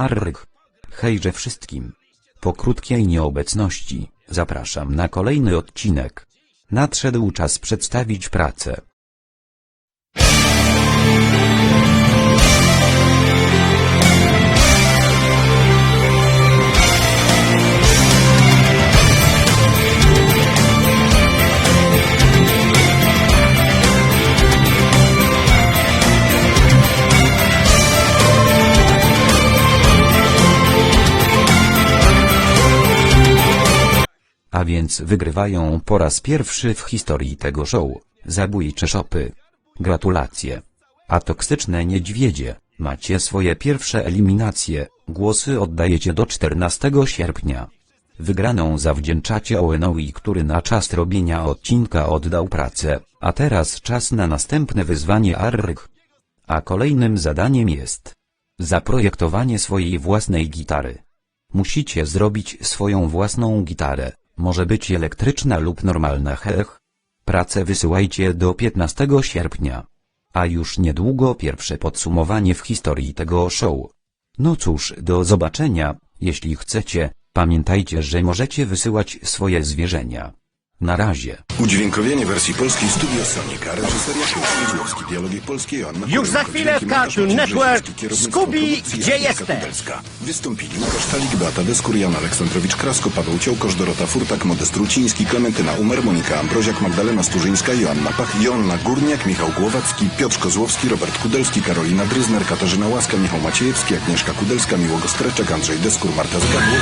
Arryk. Hejże wszystkim. Po krótkiej nieobecności, zapraszam na kolejny odcinek. Nadszedł czas przedstawić pracę. A więc wygrywają po raz pierwszy w historii tego show. Zabójcze szopy. Gratulacje. A toksyczne niedźwiedzie, macie swoje pierwsze eliminacje, głosy oddajecie do 14 sierpnia. Wygraną zawdzięczacie Owenowi, który na czas robienia odcinka oddał pracę, a teraz czas na następne wyzwanie Arryk. A kolejnym zadaniem jest zaprojektowanie swojej własnej gitary. Musicie zrobić swoją własną gitarę, może być elektryczna lub normalna hech. Pracę wysyłajcie do 15 sierpnia. A już niedługo pierwsze podsumowanie w historii tego show. No cóż, do zobaczenia, jeśli chcecie, pamiętajcie, że możecie wysyłać swoje zwierzenia. Na razie. Udźwiękowienie wersji polskiej Studio Sonika, reżyseria Kozłowski, dialogi polskie Joanna Już za chwilę w Cartoon Network. Produkcji gdzie jesteś? Kudelska. Wystąpili Łukasz Talik, Beata Deskur, Jan Aleksandrowicz, Krasko, Paweł Ciołkosz, Dorota Furtak, Modest Ruciński, Klementyna Umer, Monika Ambroziak, Magdalena Sturzyńska, Joanna Pach, Joanna Górniak, Michał Głowacki, Piotr Kozłowski, Robert Kudelski, Karolina Dryzner, Katarzyna Łaska, Michał Maciejewski, Agnieszka Kudelska, Miłogo Streczek, Andrzej Deskur, Marta Zgadło.